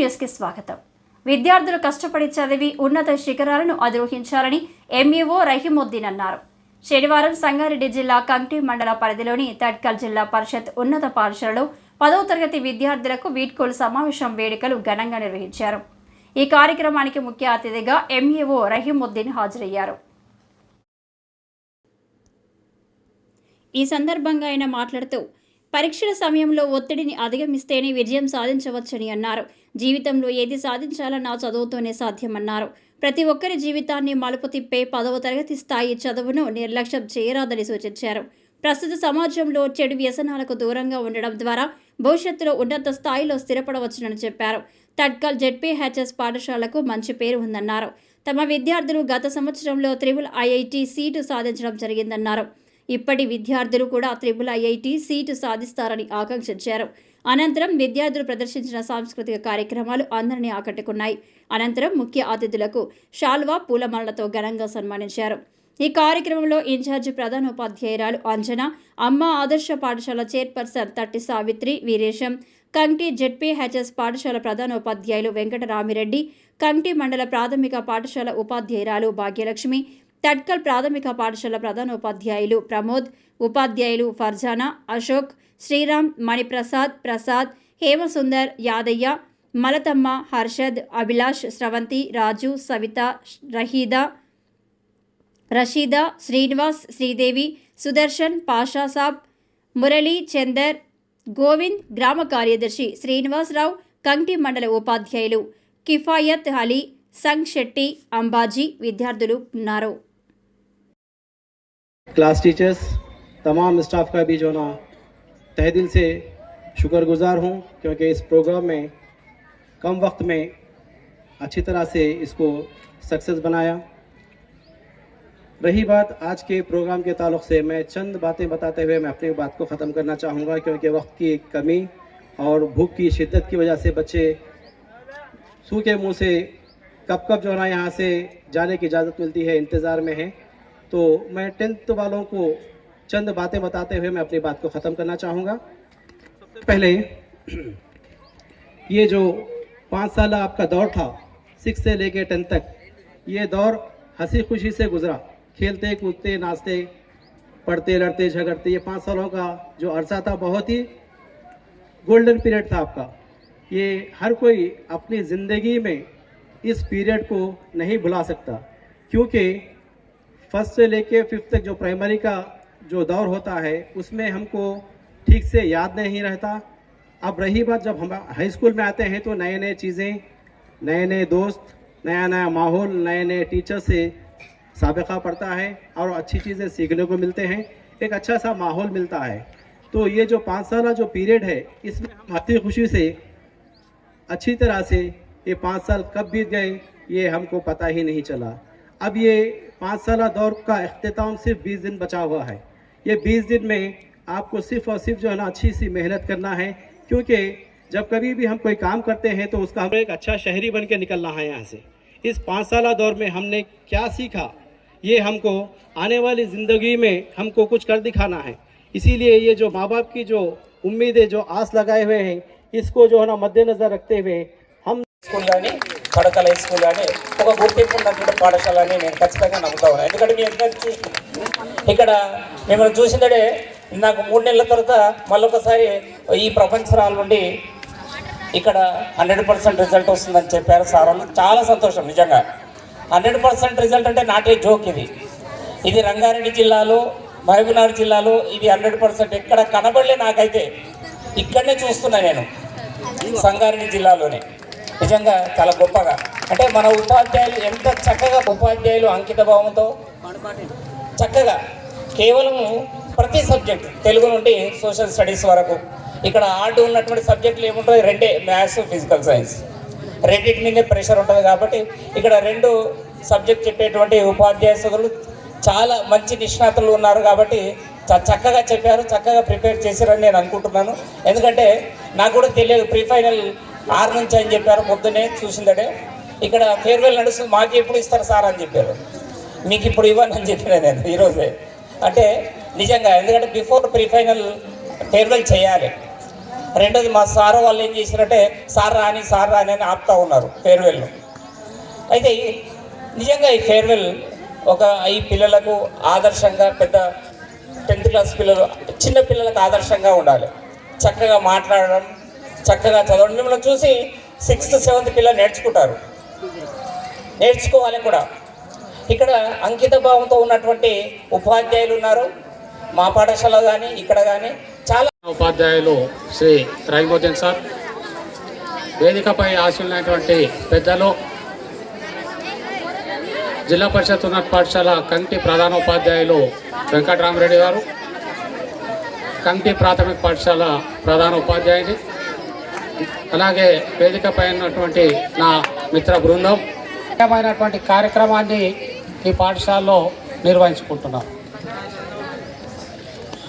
న్యూస్కి స్వాగతం. విద్యార్థులు కష్టపడి చదివి ఉన్నత శిఖరాలను అధిరోహించాలని ఎంఈఓ రహీముద్దీన్ అన్నారు. శనివారం సంగారెడ్డి జిల్లా కంక్టి మండల పరిధిలోని తడ్కల్ జిల్లా పరిషత్ ఉన్నత పాఠశాలలో పదవ తరగతి విద్యార్థులకు వీడ్కోలు సమావేశం వేడుకలు ఘనంగా నిర్వహించారు. ఈ కార్యక్రమానికి ముఖ్య అతిథిగా ఎంఈఓ రహీముద్దీన్ హాజరయ్యారు. ఈ సందర్భంగా ఆయన మాట్లాడుతూ పరీక్షల సమయంలో ఒత్తిడిని అధిగమిస్తేనే విజయం సాధించవచ్చని అన్నారు. జీవితంలో ఏది సాధించాలన్నా చదువుతోనే సాధ్యమన్నారు. ప్రతి ఒక్కరి జీవితాన్ని మలుపు తిప్పే పదవ తరగతి స్థాయి చదువును నిర్లక్ష్యం చేయరాదని సూచించారు. ప్రస్తుత సమాజంలో చెడు వ్యసనాలకు దూరంగా ఉండడం ద్వారా భవిష్యత్తులో ఉన్నత స్థాయిలో స్థిరపడవచ్చునని చెప్పారు. తడ్కల్ జెడ్పీహెచ్ఎస్ పాఠశాలకు మంచి పేరు ఉందన్నారు. తమ విద్యార్థులు గత సంవత్సరంలో త్రిబుల్ ఐఐటి సీటు సాధించడం జరిగిందన్నారు. ఇప్పటి విద్యార్థులు కూడా త్రిబుల్ ఐఐటి సీటు సాధిస్తారని ఆకాంక్షించారు. అనంతరం విద్యార్థులు ప్రదర్శించిన సాంస్కృతిక కార్యక్రమాలు అందరినీ ఆకట్టుకున్నాయి. అనంతరం ముఖ్య అతిథులకు షాల్వా పూలమాలతో ఘనంగా సన్మానించారు. ఈ కార్యక్రమంలో ఇన్ఛార్జి ప్రధానోపాధ్యాయురాలు అంజన అమ్మ ఆదర్శ పాఠశాల చైర్పర్సన్ తట్టి సావిత్రి వీరేశం కంటి జెడ్పీహెచ్ఎస్ పాఠశాల ప్రధానోపాధ్యాయులు వెంకటరామిరెడ్డి కంటి మండల ప్రాథమిక పాఠశాల ఉపాధ్యాయురాలు భాగ్యలక్ష్మి తడ్కల్ ప్రాథమిక పాఠశాల ప్రధానోపాధ్యాయులు ప్రమోద్ ఉపాధ్యాయులు ఫర్జానా అశోక్ శ్రీరామ్ మణిప్రసాద్ ప్రసాద్ హేమసుందర్ యాదయ్య మలతమ్మ హర్షద్ అభిలాష్ స్రవంతి రాజు సవిత రహీదా రషీదా శ్రీనివాస్ శ్రీదేవి సుదర్శన్ పాషా సాబ్ మురళీ చందర్ గోవింద్ గ్రామ కార్యదర్శి శ్రీనివాసరావు కంటి మండల ఉపాధ్యాయులు కిఫాయత్ అలీ సంగ్ శెట్టి అంబాజీ విద్యార్థులు ఉన్నారు. क्लास टीचर्स, तमाम स्टाफ का भी जो ना, तह दिल से शुक्रगुजार हूँ क्योंकि इस प्रोग्राम में कम वक्त में अच्छी तरह से इसको सक्सेस बनाया। रही बात आज के प्रोग्राम के ताल्लुक से, मैं चंद बातें बताते हुए मैं अपनी बात को ख़त्म करना चाहूँगा क्योंकि वक्त की कमी और भूख की शिद्दत की वजह से बच्चे सूखे मुँह से कब कब जो है यहाँ से जाने की इजाज़त मिलती है, इंतज़ार में है। तो मैं टेंथ वालों को चंद बातें बताते हुए मैं अपनी बात को ख़त्म करना चाहूँगा। सबसे पहले, ये जो पाँच साल आपका दौर था सिक्स से लेके टेंथ तक, ये दौर हँसी खुशी से गुजरा। खेलते, कूदते, नाचते, पढ़ते, लड़ते, झगड़ते, ये पाँच सालों का जो अरसा था, बहुत ही गोल्डन पीरियड था आपका। ये हर कोई अपनी ज़िंदगी में इस पीरियड को नहीं भुला सकता, क्योंकि फ़र्स्ट से लेके फिफ्थ तक जो प्राइमरी का जो दौर होता है, उसमें हमको ठीक से याद नहीं रहता। अब रही बात जब हम हाई स्कूल में आते हैं तो नए नए चीज़ें, नए नए दोस्त, नया नया माहौल, नए नए टीचर से सबका पड़ता है और अच्छी चीज़ें सीखने को मिलते हैं, एक अच्छा सा माहौल मिलता है। तो ये जो पाँच साल जो पीरियड है, इसमें हम हँसी खुशी से, अच्छी तरह से ये पाँच साल कब बीत गए, ये हमको पता ही नहीं चला। अब ये पाँच साल दौर का अख्ताम सिर्फ़ बीस दिन बचा हुआ है। ये बीस दिन में आपको सिर्फ़ और सिर्फ़ जो है ना अच्छी सी मेहनत करना है, क्योंकि जब कभी भी हम कोई काम करते हैं तो उसका हमें एक अच्छा शहरी बन के निकलना है यहाँ से। इस पाँच साल दौर में हमने क्या सीखा? ये हमको आने वाली ज़िंदगी में हमको कुछ कर दिखाना है। इसीलिए ये जो माँ बाप की जो उम्मीदें, जो आस लगाए हुए हैं, इसको जो है ना मद्देनज़र रखते हुए हम स्कूल కడకల హై స్కూల్ కానీ ఒక గుర్తింపు ఉన్నటువంటి పాఠశాల అని నేను ఖచ్చితంగా నమ్ముతా ఉన్నాను ఎందుకంటే మీ ఎక్కడ చూసి ఇక్కడ మిమ్మల్ని చూసిందడే నాకు మూడు నెలల తర్వాత మళ్ళొకసారి ఈ ప్రపంచరాల నుండి ఇక్కడ హండ్రెడ్ పర్సెంట్ రిజల్ట్ వస్తుందని చెప్పారు సార్ వాళ్ళు. చాలా సంతోషం నిజంగా. హండ్రెడ్ పర్సెంట్ రిజల్ట్ అంటే నాటే జోక్ ఇది. ఇది రంగారెడ్డి జిల్లాలో మహబూబ్నగర్ జిల్లాలో ఇది హండ్రెడ్ పర్సెంట్. ఎక్కడ కనబడలే నాకైతే. ఇక్కడనే చూస్తున్నా నేను. సంగారెడ్డి జిల్లాలోనే. నిజంగా చాలా గొప్పగా. అంటే మన ఉపాధ్యాయులు ఎంత చక్కగా ఉపాధ్యాయులు అంకిత భావంతో చక్కగా కేవలం ప్రతి సబ్జెక్ట్ తెలుగు నుండి సోషల్ స్టడీస్ వరకు ఇక్కడ ఆర్ట్ ఉన్నటువంటి సబ్జెక్టులు ఏముంటాయి? రెండే మ్యాథ్స్ ఫిజికల్ సైన్స్. రెండింటి మీదే ప్రెషర్ ఉంటుంది కాబట్టి ఇక్కడ రెండు సబ్జెక్ట్ చెప్పేటువంటి ఉపాధ్యాయ సోదరులు చాలా మంచి నిష్ణాతులు ఉన్నారు కాబట్టి చ- చక్కగా చెప్పారు చక్కగా ప్రిపేర్ చేశారని నేను అనుకుంటున్నాను. ఎందుకంటే నాకు కూడా తెలియదు ప్రీ ఫైనల్ ఆరు నుంచి అని చెప్పారు పొద్దునే చూసిందడే ఇక్కడ ఫేర్వెల్ నడుస్తుంది మాకు ఎప్పుడు ఇస్తారు సార్ అని చెప్పారు. మీకు ఇప్పుడు ఇవ్వను అని చెప్పిన నేను ఈరోజే అంటే నిజంగా ఎందుకంటే బిఫోర్ ప్రీ ఫైనల్ ఫేర్వెల్ చేయాలి. రెండోది మా సార్ వాళ్ళు ఏం చేశారంటే సార్ రాని సార్ రాని అని ఆపుతా ఉన్నారు ఫేర్వెల్ అయితే నిజంగా ఈ ఫేర్వెల్ ఒక ఈ పిల్లలకు ఆదర్శంగా పెద్ద టెన్త్ క్లాస్ పిల్లలు చిన్న పిల్లలకు ఆదర్శంగా ఉండాలి. చక్కగా మాట్లాడడం చక్కగా చదవడం. మిమ్మల్ని చూసి సిక్స్త్ సెవెంత్ పిల్లలు నేర్చుకుంటారు. నేర్చుకోవాలి కూడా. ఇక్కడ అంకిత భావంతో ఉన్నటువంటి ఉపాధ్యాయులు ఉన్నారు. మా పాఠశాల కానీ ఇక్కడ కానీ చాలా ఉపాధ్యాయులు శ్రీ రహిమోద్దీన్ సార్. వేదికపై ఆశీలైనటువంటి పెద్దలు జిల్లా పరిషత్ ఉన్నత పాఠశాల కంటి ప్రధాన ఉపాధ్యాయులు వెంకటరామరెడ్డి గారు కంటి ప్రాథమిక పాఠశాల ప్రధాన ఉపాధ్యాయుని అలాగే వేదికపై ఉన్నటువంటి నా మిత్ర బృందం ముఖ్యమైనటువంటి కార్యక్రమాన్ని ఈ పాఠశాలలో నిర్వహించుకుంటున్నాం.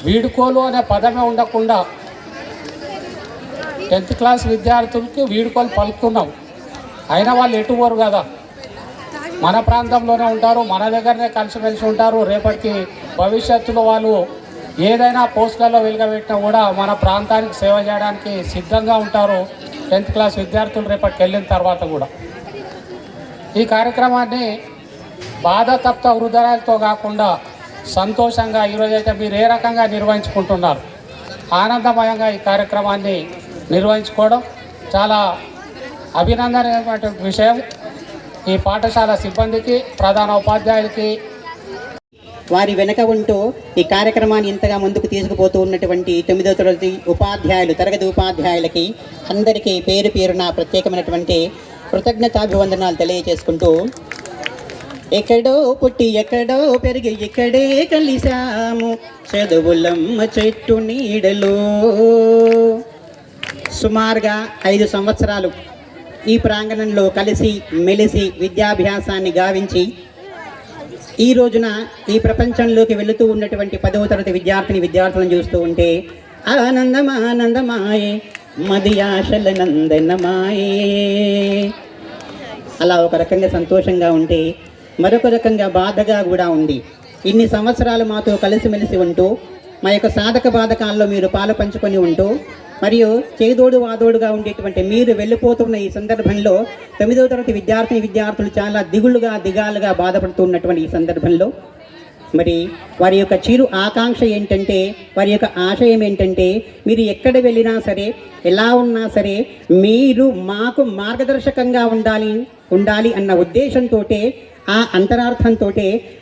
వీడుకోలు అనే పదమే ఉండకుండా టెన్త్ క్లాస్ విద్యార్థులకి వీడుకోలు పలుకుతున్నాం అయినా వాళ్ళు ఎటు కదా? మన ప్రాంతంలోనే ఉంటారు మన దగ్గరనే కలిసిమెలిసి ఉంటారు. రేపటికి భవిష్యత్తులో వాళ్ళు ఏదైనా పోస్టులలో వెలుగబెట్టినా కూడా మన ప్రాంతానికి సేవ చేయడానికి సిద్ధంగా ఉంటారు టెన్త్ క్లాస్ విద్యార్థులు రేపటికి వెళ్ళిన తర్వాత కూడా. ఈ కార్యక్రమాన్ని బాధతప్త వృద్ధరాలతో హృదయాలతో కాకుండా సంతోషంగా ఈరోజైతే మీరు ఏ రకంగా నిర్వహించుకుంటున్నారు? ఆనందమయంగా ఈ కార్యక్రమాన్ని నిర్వహించుకోవడం చాలా అభినందనమైనటువంటి విషయం. ఈ పాఠశాల సిబ్బందికి ప్రధాన ఉపాధ్యాయులకి వారి వెనక ఉంటూ ఈ కార్యక్రమాన్ని ఇంతగా ముందుకు తీసుకుపోతూ ఉన్నటువంటి తొమ్మిదో తరగతి ఉపాధ్యాయులు తరగతి ఉపాధ్యాయులకి అందరికీ పేరు పేరున ప్రత్యేకమైనటువంటి కృతజ్ఞతాభివందనాలు తెలియజేసుకుంటూ ఎక్కడో పుట్టి ఎక్కడో పెరిగి ఇక్కడే కలిశాము చదువులమ్మ చెట్టు నీడలో. సుమారుగా ఐదు సంవత్సరాలు ఈ ప్రాంగణంలో కలిసి మెలిసి విద్యాభ్యాసాన్ని గావించి ఈ రోజున ఈ ప్రపంచంలోకి వెళుతూ ఉన్నటువంటి పదవ తరగతి విద్యార్థిని విద్యార్థులను చూస్తూ ఉంటే ఆనందం ఆనందమాయే మది ఆశల నందనమాయే అలా ఒక రకంగా సంతోషంగా ఉంటే మరొక రకంగా బాధగా కూడా ఉంది. ఇన్ని సంవత్సరాలు మాతో కలిసిమెలిసి ఉంటూ మా యొక్క సాధక బాధకాల్లో మీరు పాలు పంచుకొని ఉంటూ మరియు చేదోడు వాదోడుగా ఉండేటువంటి మీరు వెళ్ళిపోతున్న ఈ సందర్భంలో తొమ్మిదవ తరగతి విద్యార్థిని విద్యార్థులు చాలా దిగులుగా దిగాలుగా బాధపడుతున్నటువంటి ఈ సందర్భంలో మరి వారి యొక్క చిరు ఆకాంక్ష ఏంటంటే వారి యొక్క ఆశయం ఏంటంటే మీరు ఎక్కడ వెళ్ళినా సరే ఎలా ఉన్నా సరే మీరు మాకు మార్గదర్శకంగా ఉండాలి ఉండాలి అన్న ఉద్దేశంతో ఆ అంతరార్థంతో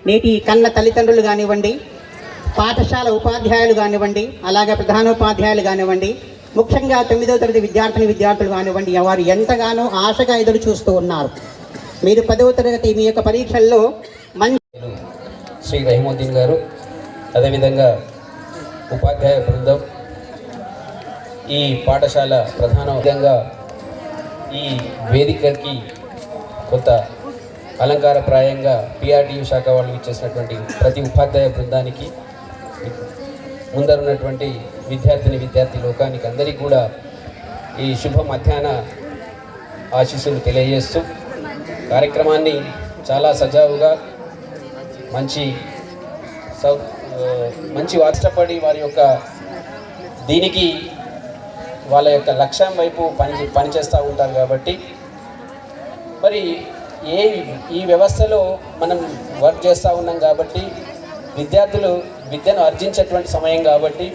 నేటి కన్న తల్లిదండ్రులు కానివ్వండి పాఠశాల ఉపాధ్యాయులు కానివ్వండి అలాగే ప్రధానోపాధ్యాయులు కానివ్వండి ముఖ్యంగా తొమ్మిదవ తరగతి విద్యార్థిని విద్యార్థులు కానివ్వండి వారు ఎంతగానో ఆశగా ఎదురు చూస్తూ ఉన్నారు. మీరు పదవ తరగతి మీ యొక్క పరీక్షల్లో మంచి శ్రీ రహీముద్దీన్ గారు అదేవిధంగా ఉపాధ్యాయ బృందం ఈ పాఠశాల ప్రధాన విధంగా ఈ వేదికకి కొంత అలంకారప్రాయంగా పిఆర్టీయు శాఖ వాళ్ళు ఇచ్చేసినటువంటి ప్రతి ఉపాధ్యాయ బృందానికి ముందరున్నటువంటి విద్యార్థిని విద్యార్థి లోకానికి అందరికీ కూడా ఈ శుభ మధ్యాహ్న ఆశీస్సులు తెలియజేస్తూ కార్యక్రమాన్ని చాలా సజావుగా మంచి సౌ మంచి వాచపడి వారి యొక్క దీనికి వాళ్ళ యొక్క లక్ష్యం వైపు పని పనిచేస్తూ ఉంటారు కాబట్టి మరి ఏ ఈ వ్యవస్థలో మనం వర్క్ చేస్తూ ఉన్నాం కాబట్టి విద్యార్థులు విద్యను అర్జించేటువంటి సమయం కాబట్టి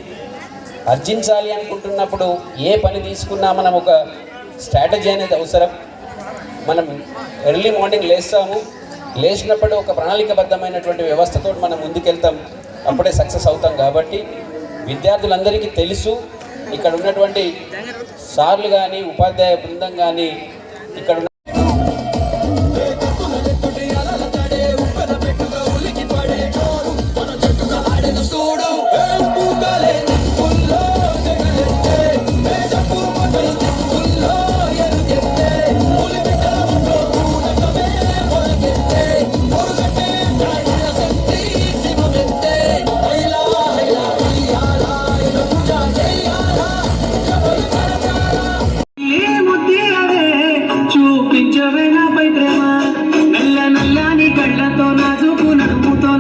ఆర్జించాలి అనుకుంటున్నప్పుడు ఏ పని తీసుకున్నా మనం ఒక స్ట్రాటజీ అనేది అవసరం. మనం ఎర్లీ మార్నింగ్ లేస్తాము. లేచినప్పుడు ఒక ప్రణాళికబద్ధమైనటువంటి వ్యవస్థతో మనం ముందుకెళ్తాం. అప్పుడే సక్సెస్ అవుతాం కాబట్టి విద్యార్థులందరికీ తెలుసు. ఇక్కడ ఉన్నటువంటి సార్లు కానీ ఉపాధ్యాయ బృందం కానీ ఇక్కడ కళ్ళతో నాజుకు నడుముతో